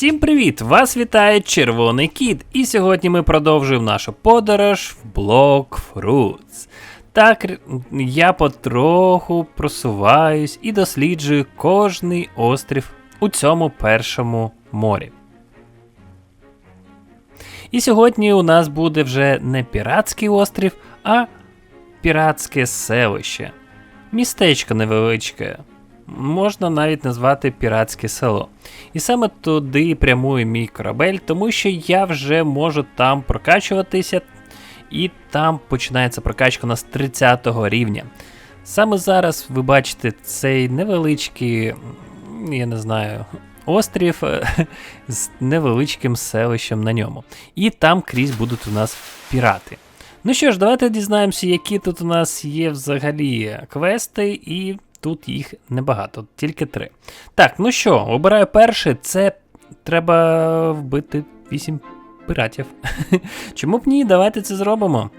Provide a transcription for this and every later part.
Всім привіт! Вас вітає Червоний Кіт, і сьогодні ми продовжуємо нашу подорож в блок Fruits. Так, я потроху просуваюсь і досліджую кожний острів у цьому першому морі. І сьогодні у нас буде вже не піратський острів, а піратське селище. Містечко невеличке. Можна навіть назвати піратське село. І саме туди прямує мій корабель, тому що я вже можу там прокачуватися, і там починається прокачка у нас 30 рівня. Саме зараз ви бачите цей невеличкий, я не знаю, острів е, з невеличким селищем на ньому. І там крізь будуть у нас пірати. Ну що ж, давайте дізнаємося, які тут у нас є взагалі квести, і тут їх небагато, тільки три. Так, ну що, обираю перше, це треба вбити 8 піратів. Чому б ні? Давайте це зробимо.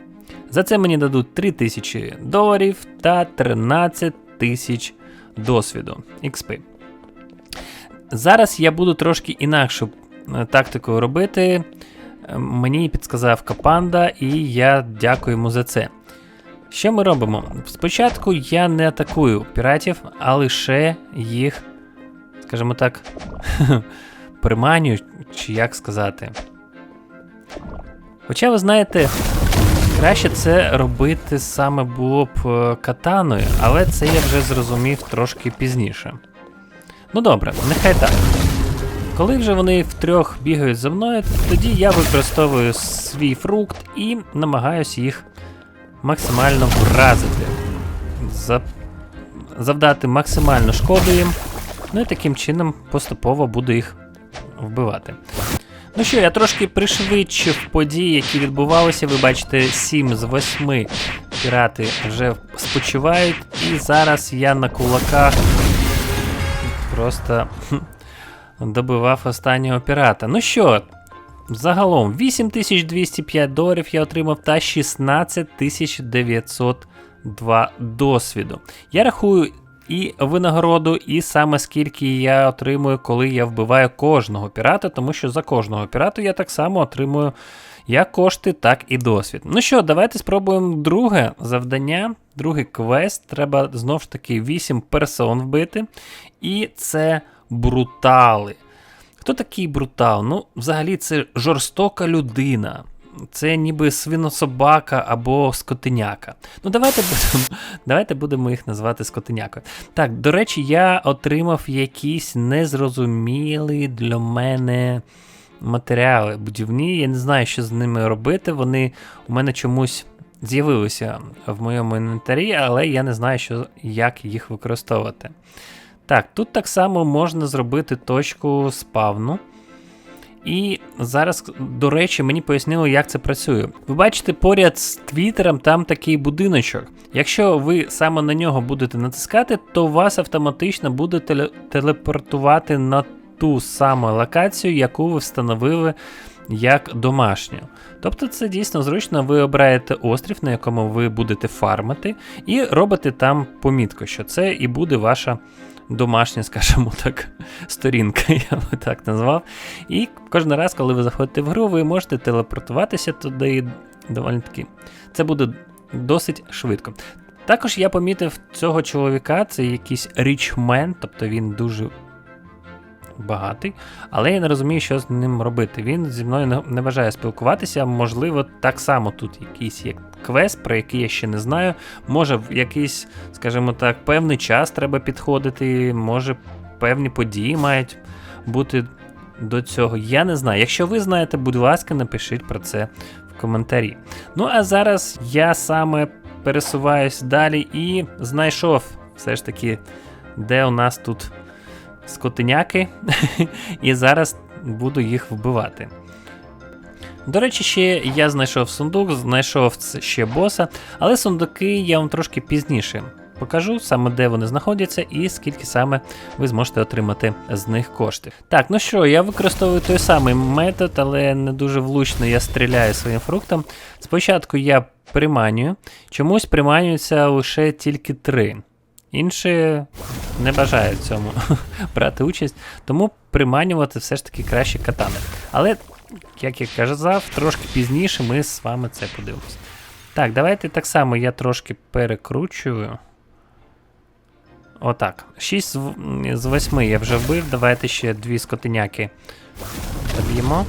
За це мені дадуть 3000 доларів та 13 тисяч досвіду XP. Зараз я буду трошки інакшу е, тактику робити. Е, Мені підказав Капанда, і я дякую йому за це. Що ми робимо? Спочатку я не атакую піратів, а лише їх, скажімо так, приманюю, чи як сказати. Хоча ви знаєте, краще це робити саме було б е, катаною, але це я вже зрозумів трошки пізніше. Ну добре, нехай так. Коли вже вони втрьох бігають за мною, тоді я використовую свій фрукт і намагаюся їх максимально вразити, завдати максимально шкоди їм, ну і таким чином поступово буду їх вбивати. Ну що, я трошки пришвидшив події, які відбувалися. Ви бачите, 7 з 8 пірати вже спочивають, і зараз я на кулаках просто добивав останнього пірата. Ну що, загалом 8205 доларів я отримав та 16902 досвіду. Я рахую і винагороду, і саме скільки я отримую, коли я вбиваю кожного пірата, тому що за кожного пірата я так само отримую як кошти, так і досвід. Ну що, давайте спробуємо друге завдання, другий квест. Треба знову ж таки 8 персон вбити. І це брутали. Хто такий брутал? Ну, взагалі, це жорстока людина. Це ніби свинособака або скотиняка. Ну, давайте будемо, давайте будемо їх назвати скотинякою. Так, до речі, я отримав якісь незрозумілі для мене матеріали будівні. Я не знаю, що з ними робити. Вони у мене чомусь з'явилися в моєму інвентарі, але я не знаю, що, як їх використовувати. Так, тут так само можна зробити точку спавну. І зараз, до речі, мені пояснили, як це працює. Ви бачите, поряд з твіттером там такий будиночок. Якщо ви саме на нього будете натискати, то вас автоматично буде теле- телепортувати на ту саму локацію, яку ви встановили як домашню. Тобто це дійсно зручно, ви обираєте острів, на якому ви будете фармити, і робите там помітку, що це і буде ваша домашня, скажімо так, сторінка, я би так назвав. І кожен раз, коли ви заходите в гру, ви можете телепортуватися туди доволі таки. Це буде досить швидко. Також я помітив цього чоловіка, це якийсь річмен, тобто він дуже багатий, але я не розумію, що з ним робити. Він зі мною не, бажає спілкуватися. Можливо, так само тут якийсь є квест, про який я ще не знаю. Може, в якийсь, скажімо так, певний час треба підходити, може, певні події мають бути до цього. Я не знаю. Якщо ви знаєте, будь ласка, напишіть про це в коментарі. Ну а зараз я саме пересуваюсь далі і знайшов все ж таки, де у нас тут скотиняки, і зараз буду їх вбивати. До речі, ще я знайшов сундук, знайшов ще боса, але сундуки я вам трошки пізніше покажу, саме де вони знаходяться і скільки саме ви зможете отримати з них кошти. Так, ну що, я використовую той самий метод, але не дуже влучно я стріляю своїм фруктом. Спочатку я приманюю, чомусь приманюються лише тільки три. Інші не бажають цьому брати участь, тому приманювати все ж таки краще катани. Але, як я казав, трошки пізніше ми з вами це подивимося. Так, давайте так само я трошки перекручую. Отак. 6 з 8 я вже вбив. Давайте ще дві скотиняки доб'ємо.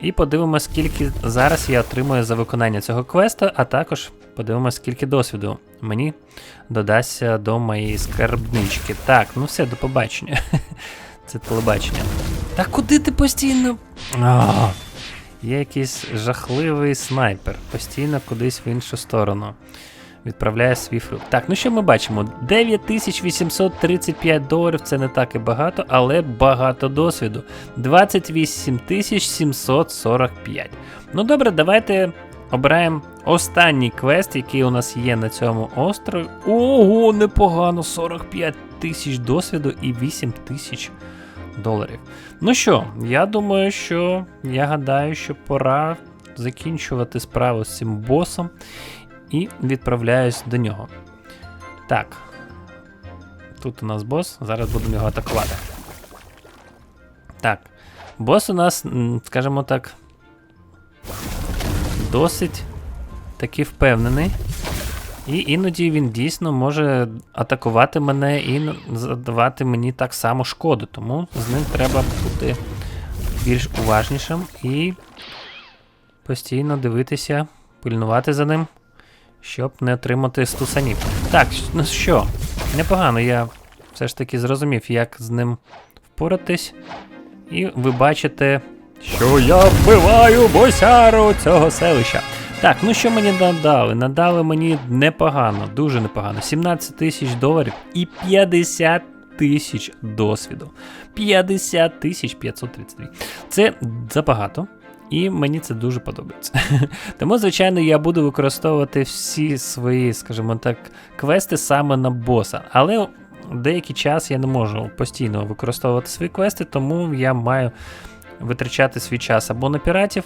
І подивимось, скільки зараз я отримую за виконання цього квесту, а також подивимось, скільки досвіду мені додасться до моєї скарбнички. Так, ну все, до побачення. Це телебачення. Та куди ти постійно. А, Є якийсь жахливий снайпер. Постійно кудись в іншу сторону. Відправляє свій фрукт. Так, ну що ми бачимо? 9835 доларів це не так і багато, але багато досвіду. 28745. Ну добре, давайте обираємо останній квест, який у нас є на цьому острові. Ого, непогано! 45 тисяч досвіду і 8 тисяч доларів. Ну що, я думаю, що я гадаю, що пора закінчувати справу з цим босом і відправляюсь до нього. Так. Тут у нас бос, зараз будемо його атакувати. Так. Бос у нас, скажімо так, досить таки впевнений. І іноді він дійсно може атакувати мене і задавати мені так само шкоду. Тому з ним треба бути більш уважнішим і постійно дивитися, пильнувати за ним, щоб не отримати стусанів. Так, ну що, непогано, я все ж таки зрозумів, як з ним впоратись. І ви бачите, що я вбиваю босяру цього селища. Так, ну що мені надали? Надали мені непогано, дуже непогано. 17 тисяч доларів і 50 тисяч досвіду. 50 тисяч 532. Це забагато. І мені це дуже подобається. Тому, звичайно, я буду використовувати всі свої, скажімо так, квести саме на боса. Але деякий час я не можу постійно використовувати свої квести, тому я маю витрачати свій час або на піратів,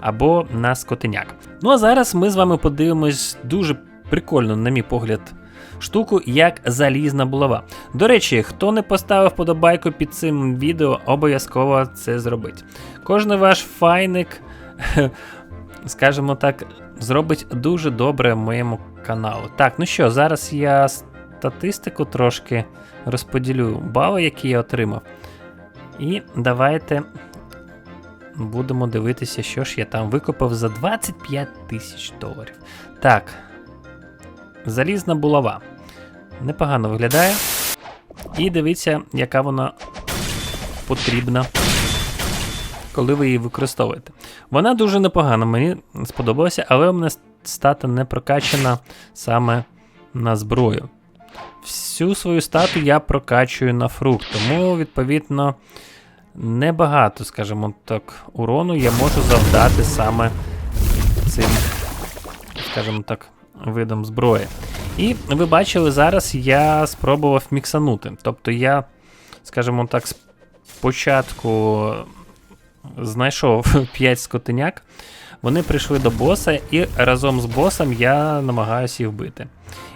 або на скотиняк. Ну а зараз ми з вами подивимось дуже прикольно, на мій погляд, штуку, як залізна булава. До речі, хто не поставив подобайку під цим відео, обов'язково це зробить. Кожен ваш файник, скажімо так, зробить дуже добре моєму каналу. Так, ну що, зараз я статистику трошки розподілю бали, які я отримав. І давайте будемо дивитися, що ж я там викопав за 25 тисяч доларів. Так. Залізна булава. Непогано виглядає. І дивіться, яка вона потрібна, коли ви її використовуєте. Вона дуже непогана, мені сподобалася, але у мене стата не прокачана саме на зброю. Всю свою стату я прокачую на фрукт, тому, відповідно, небагато, скажімо так, урону я можу завдати саме цим, скажімо так, видом зброї. І ви бачили, зараз я спробував міксанути. Тобто я, скажімо так, спочатку знайшов 5 скотиняк, вони прийшли до боса, і разом з босом я намагаюся їх вбити.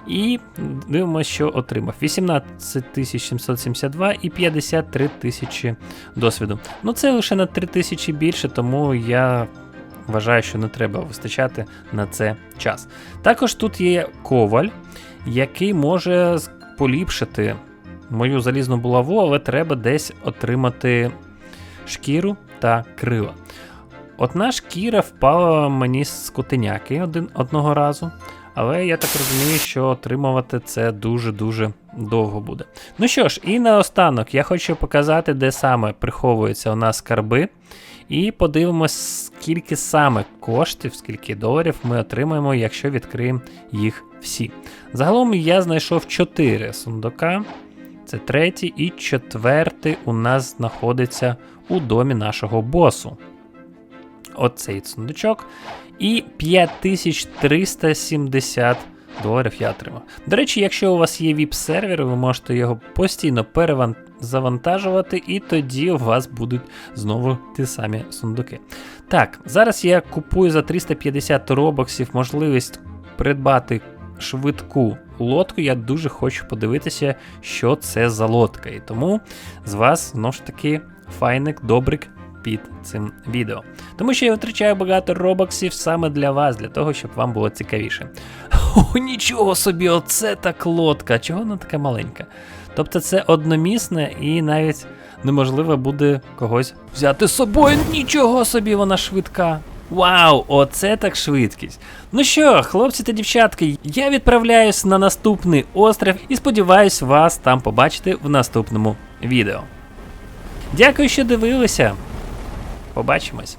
І дивимося, що отримав: 18 772 і 53 тисячі досвіду. Ну це лише на 3 тисячі більше, тому я вважаю, що не треба вистачати на це час. Також тут є коваль, який може поліпшити мою залізну булаву, але треба десь отримати шкіру та крила. Одна шкіра впала мені з котеняки один, одного разу. Але я так розумію, що отримувати це дуже-дуже довго буде. Ну що ж, і наостанок я хочу показати, де саме приховуються у нас скарби. І подивимось, скільки саме коштів, скільки доларів ми отримаємо, якщо відкриємо їх всі. Загалом я знайшов 4 сундука. Це третій і четвертий у нас знаходиться у домі нашого босу. Оцей сундучок. І 5370 доларів я отримав. До речі, якщо у вас є VIP-сервер, ви можете його постійно перезавантажувати, і тоді у вас будуть знову ті самі сундуки. Так, зараз я купую за 350 робоксів можливість придбати швидку лодку. Я дуже хочу подивитися, що це за лодка. І тому з вас знову ж таки файник, добрик під цим відео. Тому що я витрачаю багато робоксів саме для вас, для того, щоб вам було цікавіше. О, нічого собі, оце так лодка. Чого вона така маленька? Тобто це одномісне і навіть неможливо буде когось взяти з собою. Нічого собі, вона швидка. Вау, оце так швидкість. Ну що, хлопці та дівчатки, я відправляюсь на наступний острів і сподіваюсь вас там побачити в наступному відео. Дякую, що дивилися. Побачимось.